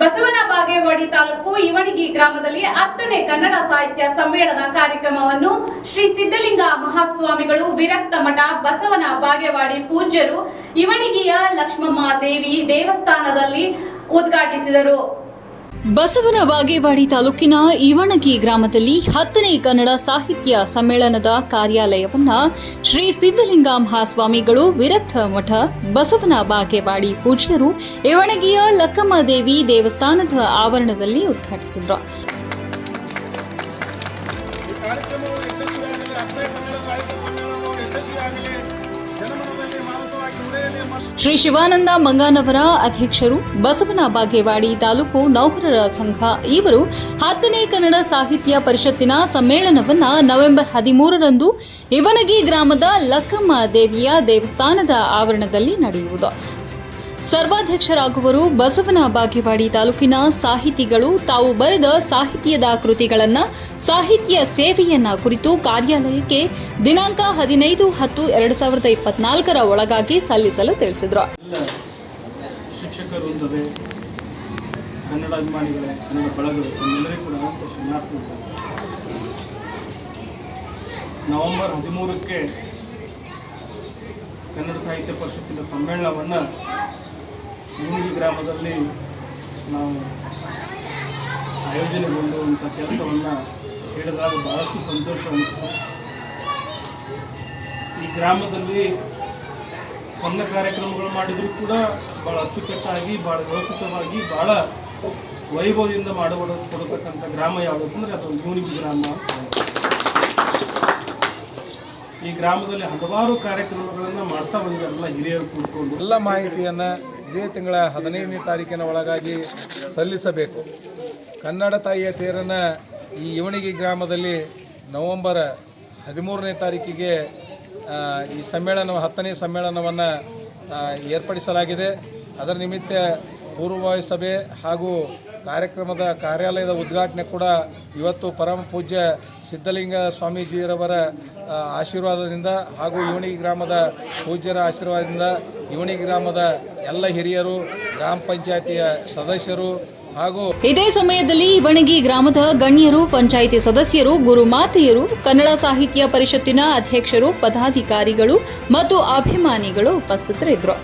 ಬಸವನ ಬಾಗೇವಾಡಿ ತಾಲೂಕು ಇವಣಿಗಿ ಗ್ರಾಮದಲ್ಲಿ ಹತ್ತನೇ ಕನ್ನಡ ಸಾಹಿತ್ಯ ಸಮ್ಮೇಳನ ಕಾರ್ಯಕ್ರಮವನ್ನು ಶ್ರೀ ಸಿದ್ಧಲಿಂಗ ಮಹಾಸ್ವಾಮಿಗಳು, ವಿರಕ್ತ ಮಠ, ಬಸವನ ಬಾಗೇವಾಡಿ ಪೂಜ್ಯರು ಇವಣಿಗಿಯ ಲಕ್ಷ್ಮಮ್ಮ ದೇವಿ ದೇವಸ್ಥಾನದಲ್ಲಿ ಉದ್ಘಾಟಿಸಿದರು. ಬಸವನ ಬಾಗೇವಾಡಿ ತಾಲೂಕಿನ ಇವಣಗಿ ಗ್ರಾಮದಲ್ಲಿ ಹತ್ತನೇ ಕನ್ನಡ ಸಾಹಿತ್ಯ ಸಮ್ಮೇಳನದ ಕಾರ್ಯಾಲಯವನ್ನ ಶ್ರೀ ಸಿದ್ದಲಿಂಗ ಮಹಾಸ್ವಾಮಿಗಳು ವಿರಕ್ತ ಮಠ ಬಸವನ ಬಾಗೇವಾಡಿ ಪೂಜ್ಯರು ಇವಣಗಿಯ ಲಕ್ಕಮ್ಮ ದೇವಿ ದೇವಸ್ಥಾನದ ಆವರಣದಲ್ಲಿ ಉದ್ಘಾಟಿಸಿದರು. ಶ್ರೀ ಶಿವಾನಂದ ಮಂಗಾನವರ ಅಧ್ಯಕ್ಷರು ಬಸವನ ಬಾಗೇವಾಡಿ ತಾಲೂಕು ನೌಕರರ ಸಂಘ. ಇವರು ಹತ್ತನೇ ಕನ್ನಡ ಸಾಹಿತ್ಯ ಪರಿಷತ್ತಿನ ಸಮ್ಮೇಳನವನ್ನ ನವೆಂಬರ್ ಹದಿಮೂರರಂದು ಇವನಗಿ ಗ್ರಾಮದ ಲಕ್ಕಮ್ಮ ದೇವಿಯ ದೇವಸ್ಥಾನದ ಆವರಣದಲ್ಲಿ ನಡೆಯುವುದು. ಸರ್ವಾಧ್ಯಕ್ಷರಾಗುವರು ಬಸವನ ಬಾಗೇವಾಡಿ ತಾಲೂಕಿನ ಸಾಹಿತಿಗಳು. ತಾವು ಬರೆದ ಸಾಹಿತ್ಯದ ಕೃತಿಗಳನ್ನು ಸಾಹಿತ್ಯ ಸೇವೆಯನ್ನ ಕುರಿತು ಕಾರ್ಯಾಲಯಕ್ಕೆ ದಿನಾಂಕ ಹದಿನೈದು ಹತ್ತು ಎರಡು ಸಾವಿರದ ಇಪ್ಪತ್ನಾಲ್ಕರ ಒಳಗಾಗಿ ಸಲ್ಲಿಸಲು ತಿಳಿಸಿದರು. ನವೆಂಬರ್ ಶಿಕ್ಷಕರೊಂದಿಗೆ ಕನ್ನಡ ಅಭಿಮಾನಿಗಳೇ ಕನ್ನಡ ಬಳಗಗಳು ತಮ್ಮೆಲ್ಲರಿಗೂ ಕೂಡ ಅನಂತ ಶರಣಾರ್ಥಿಗಳು ನವೆಂಬರ್ ಹದಿಮೂರಕ್ಕೆ ಕನ್ನಡ ಸಾಹಿತ್ಯ ಪರಿಷತ್ತಿನ ಸಮ್ಮೇಳನವನ್ನು ಮುಂಗಿ ಗ್ರಾಮದಲ್ಲಿ ನಾವು ಆಯೋಜನೆಗೊಂಡುವಂಥ ಕೆಲಸವನ್ನು ಹೇಳಿದಾಗ ಬಹಳಷ್ಟು ಸಂತೋಷ ಅನಿಸ್ತು ಈ ಗ್ರಾಮದಲ್ಲಿ ಸಣ್ಣ ಕಾರ್ಯಕ್ರಮಗಳು ಮಾಡಿದರೂ ಕೂಡ ಭಾಳ ಅಚ್ಚುಕಟ್ಟಾಗಿ ಭಾಳ ವ್ಯವಸ್ಥಿತವಾಗಿ ಭಾಳ ವೈಭವದಿಂದ ಮಾಡುವ ಕೊಡತಕ್ಕಂಥ ಗ್ರಾಮ ಯಾವುದು ಅಂದರೆ ಅದು ಯೂನಿಕ್ ಗ್ರಾಮ. ಈ ಗ್ರಾಮದಲ್ಲಿ ಹಲವಾರು ಕಾರ್ಯಕ್ರಮಗಳನ್ನು ಮಾಡ್ತಾ ಬಂದಿರಲ್ಲ ಹಿರಿಯರು ಕೂತ್ಕೊಂಡು. ಎಲ್ಲ ಮಾಹಿತಿಯನ್ನು ಇದೇ ತಿಂಗಳ ಹದಿನೈದನೇ ತಾರೀಕಿನ ಒಳಗಾಗಿ ಸಲ್ಲಿಸಬೇಕು. ಕನ್ನಡ ತಾಯಿಯ ತೇರನ್ನು ಈ ಇವಣಿಗೆ ಗ್ರಾಮದಲ್ಲಿ ನವೆಂಬರ್ ಹದಿಮೂರನೇ ತಾರೀಕಿಗೆ ಈ ಸಮ್ಮೇಳನ, ಹತ್ತನೇ ಸಮ್ಮೇಳನವನ್ನು ಏರ್ಪಡಿಸಲಾಗಿದೆ. ಅದರ ನಿಮಿತ್ತ ಪೂರ್ವಭಾವಿ ಸಭೆ ಹಾಗೂ ಕಾರ್ಯಕ್ರಮದ ಕಾರ್ಯಾಲಯದ ಉದ್ಘಾಟನೆ ಕೂಡ ಇವತ್ತು ಪರಮ ಪೂಜ್ಯ ಸಿದ್ಧಲಿಂಗ ಸ್ವಾಮೀಜಿಯವರ ಆಶೀರ್ವಾದದಿಂದ ಹಾಗೂ ಇವಣಿ ಗ್ರಾಮದ ಪೂಜ್ಯರ ಆಶೀರ್ವಾದದಿಂದ ಇವಣಿ ಗ್ರಾಮದ ಎಲ್ಲ ಹಿರಿಯರು, ಗ್ರಾಮ ಪಂಚಾಯತಿಯ ಸದಸ್ಯರು ಹಾಗೂ ಇದೇ ಸಮಯದಲ್ಲಿ ಇವಣಗಿ ಗ್ರಾಮದ ಗಣ್ಯರು, ಪಂಚಾಯಿತಿ ಸದಸ್ಯರು ಗುರುಮಾತೆಯರು ಕನ್ನಡ ಸಾಹಿತ್ಯ ಪರಿಷತ್ತಿನ ಅಧ್ಯಕ್ಷರು, ಪದಾಧಿಕಾರಿಗಳು ಮತ್ತು ಅಭಿಮಾನಿಗಳು ಉಪಸ್ಥಿತರಿದ್ದರು.